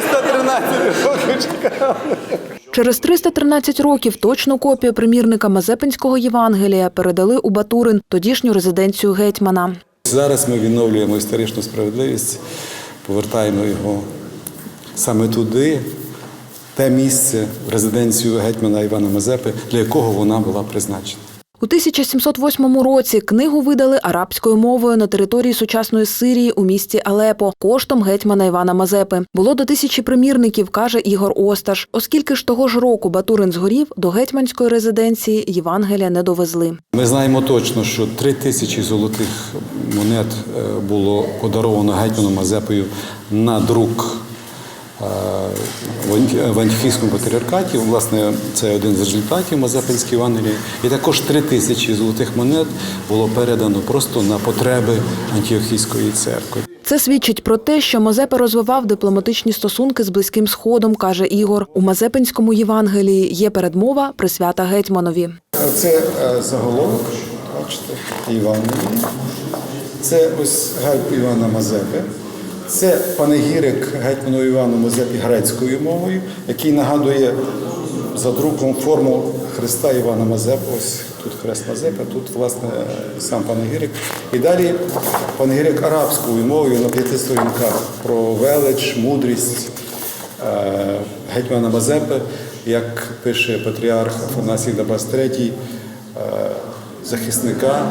313 років чекав. Через 313 років точну копію примірника Мазепинського Євангелія передали у Батурин, тодішню резиденцію гетьмана. Зараз ми відновлюємо історичну справедливість, повертаємо його саме туди, те місце, в резиденцію гетьмана Івана Мазепи, для якого вона була призначена. У 1708 році книгу видали арабською мовою на території сучасної Сирії у місті Алепо коштом гетьмана Івана Мазепи. Було до тисячі примірників, каже Ігор Осташ. Оскільки ж того ж року Батурин згорів, до гетьманської резиденції Євангелія не довезли. Ми знаємо точно, що три тисячі золотих монет е, було подаровано гетьманом Мазепою на друк в Антіхійському патріархаті. Власне, це один з результатів Мазепинської Євангелії. І також три тисячі золотих монет було передано просто на потреби Антіохійської церкви. Це свідчить про те, що Мазепа розвивав дипломатичні стосунки з близьким сходом, каже Ігор. У Мазепинському Євангелії є передмова присвята гетьманові. Це е, заголовок, бачите, Євангелії. Це ось гальп Івана Мазепи. Це панегірик гетьману Івану Мазепі грецькою мовою, який нагадує за друком форму Христа Івана Мазепи. Ось тут хрест Мазепи, тут, власне, сам панегірик. І далі панегірик арабською мовою на п'яти сторінках про велич, мудрість е, гетьмана Мазепи, як пише патріарх Афанасій Дабас III, е, захисника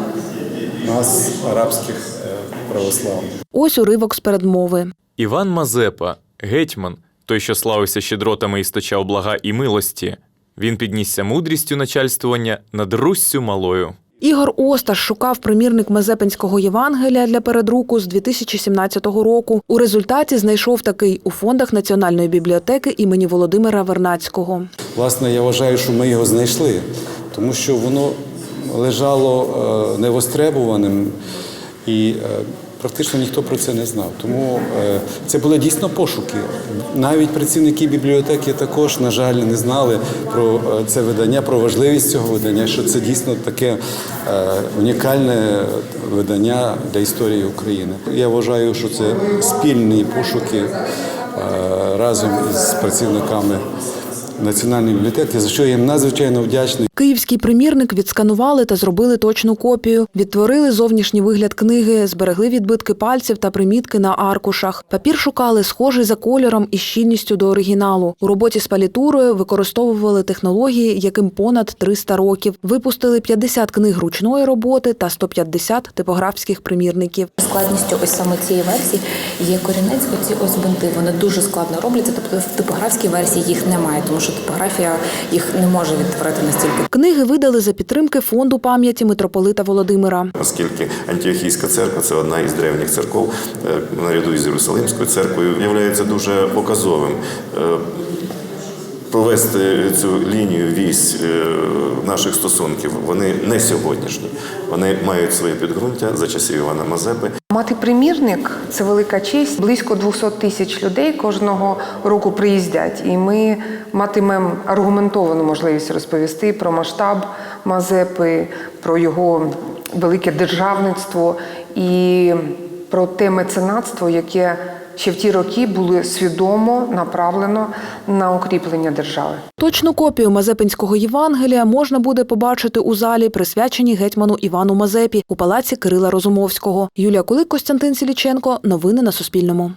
нас, арабських православних. Ось уривок з передмови. Іван Мазепа, гетьман, той, що славився щедротами і сточав блага і милості. Він піднісся мудрістю начальствування над Руссю малою. Ігор Осташ шукав примірник Мазепинського Євангелія для передруку з 2017 року. У результаті знайшов такий у фондах Національної бібліотеки імені Володимира Вернацького. Власне, я вважаю, що ми його знайшли, тому що воно лежало е, невостребуваним і е, практично ніхто про це не знав. Тому е, це були дійсно пошуки. Навіть працівники бібліотеки також, на жаль, не знали про е, це видання, про важливість цього видання, що це дійсно таке унікальне видання для історії України. Я вважаю, що це спільні пошуки разом із працівниками. Національної бібліотеки, за що я їм надзвичайно вдячний. Київський примірник відсканували та зробили точну копію. Відтворили зовнішній вигляд книги, зберегли відбитки пальців та примітки на аркушах. Папір шукали схожий за кольором і щільністю до оригіналу. У роботі з палітурою використовували технології, яким понад 300 років. Випустили 50 книг ручної роботи та 150 типографських примірників. Складністю ось саме цієї версії є корінець, оці ось бунти. Вони дуже складно робляться. Тобто в типографській версії їх немає, тому що типографія їх не може відтворити настільки Книги видали за підтримки фонду пам'яті митрополита Володимира. оскільки Антіохійська церква це одна із древніх церков, е, наряду із Єрусалимською церквою, є дуже показовим. Е, Провести цю лінію вісь е, наших стосунків вони не сьогоднішні. Вони мають своє підґрунтя за часів Івана Мазепи. Примірник це велика честь. Близько 200 тисяч людей кожного року приїздять, і ми матимемо аргументовану можливість розповісти про масштаб Мазепи, про його велике державництво і про те меценатство, яке ще в ті роки було свідомо направлено на укріплення держави. Точну копію Мазепинського Євангелія можна буде побачити у залі, присвяченій гетьману Івану Мазепі у палаці Кирила Розумовського. Юлія Кулик, Костянтин Сіліченко. Новини на Суспільному.